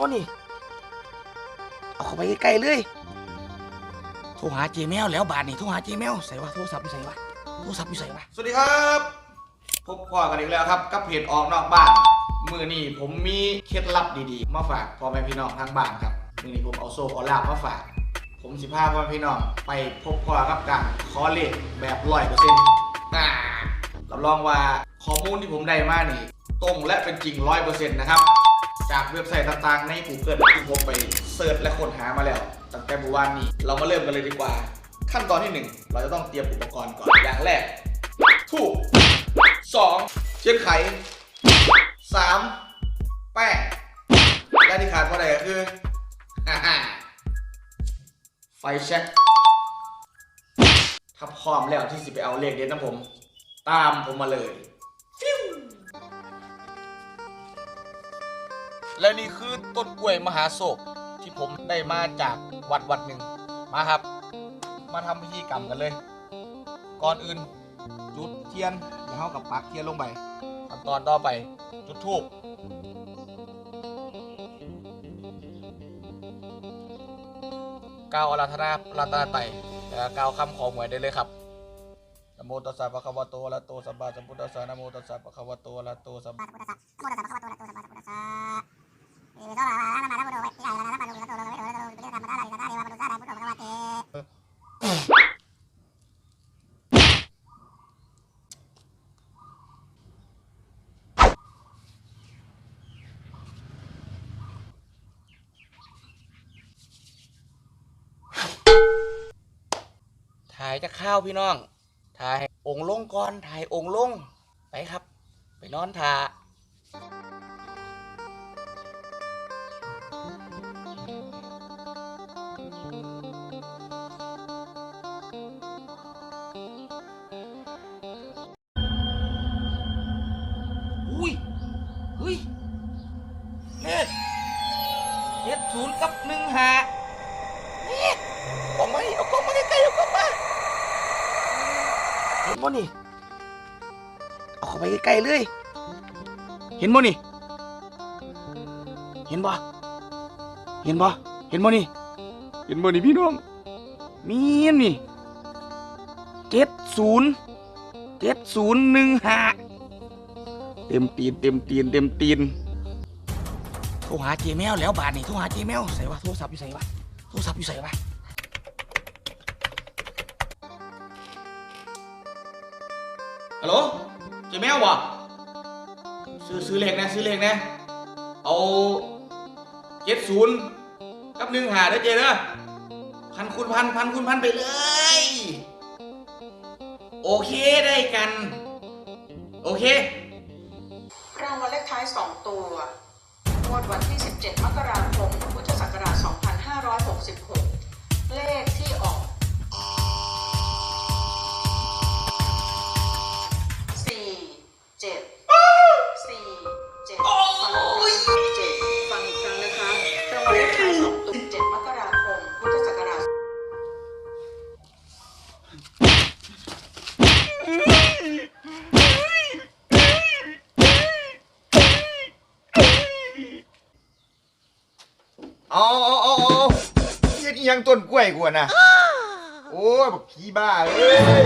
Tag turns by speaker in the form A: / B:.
A: บ่นี่ เอาเข้าไปใกล้ๆเลย โทรหาเจแมวแล้วบาทนี่โทรหาเจแมวใส่วะโทรศัพท์อยู่ใส่วะโทรศัพท์อยู่ใส่วะ
B: สวัสดีครับ พบพ่อกันอีกแล้วครับ กับเพจออกนอกบ้าน มือนี้ผมมีเคล็ดลับดีๆ มาฝากพ่อแม่พี่น้องทางบ้านครับ มือนี้ผมเอาโซ่ขอลาบมาฝาก ผมสิพาพ่อแม่พี่น้องไปพบพ่อกับการขอเลขแบบร้อยเปอร์เซ็นต์รับรองว่าข้อมูลที่ผมได้มานี่ ตรงและเป็นจริงร้อยเปอร์เซ็นต์นะครับ จากเว็บไซต์ต่างๆ ใน Google ที่ผมไปเสิร์ชและค้นหามาแล้ว ตั้งแต่เมื่อวานนี้ เรามาเริ่มกันเลยดีกว่า ขั้นตอนที่หนึ่งเราจะต้องเตรียมอุปกรณ์ก่อน อย่างแรกถูกสองเชียนไขสามแป้งและที่ขาดว่าใดก็คือไฟแช็กถ้าพร้อมแล้วที่สิไปเอาเลขเด็ดนะผม ตามผมมาเลย และนี่คือต้นกล้วยมหาโศกที่ผมได้มาจากวัดวัดหนึ่งมาครับ มาทำพิธีกรรมกันเลย ก่อนอื่น จุดเทียนเดี๋ยวเขากับปักเทียนลงไปขั้นตอนต่อไปจุดทูบกล่าวอาราธนารัตาไตรแล้วก็กล่าวคำขอหวยได้เลยครับนโมตัสสะภะคะวะโตอะระโตสัมมาสัมพุทธัสสะนโมตัสสะภะคะวะโตอะระหะโตสัมมา
C: พุทธัสสะโมตัสสะภะคะวะโตอะระโตสัมมาสัมพุทธัสสะ
A: ถ่ายจะข้าวพี่น้อง ถ่ายองค์ลงก่อน ถ่ายองค์ลง ไปครับ ไปนอนทา บ่นี่ เอาเข้าไปใกล้ๆเลย เห็นบ่นี่ เห็นบ่เห็นบ่เห็นบ่นี่ เห็นบ่นี่พี่น้อง มีนนี่เจ็ดศูนย์เจ็ดศูนย์หนึ่งห้าเต็มตีนเต็มตีนเต็มตีนโทรหาเจแมวแล้วบาทนี่โทรหาเจแมวใส่วะโทรศัพท์อยู่ใส่วะโทรศัพท์อยู่ใส่วะ
B: ฮัลโหลเจแมววะซื้อซื้อเลขนะซื้อเลขนะ เอาเจ็ดศูนย์กับหนึ่งหาได้เจเด้อพันคูณพันพันคูณพันไปเลย โอเคได้กัน โอเค
D: รางวัลเลขท้าย 2 ตัวงวดวันที่ 17 มกราคม พุทธศักราช 2566 เอาเอา
B: เอาเอาเฮ็ดอีหยังต้นกล้วยกูอะนะโอ้ยบักขี้บ้าเอ้ย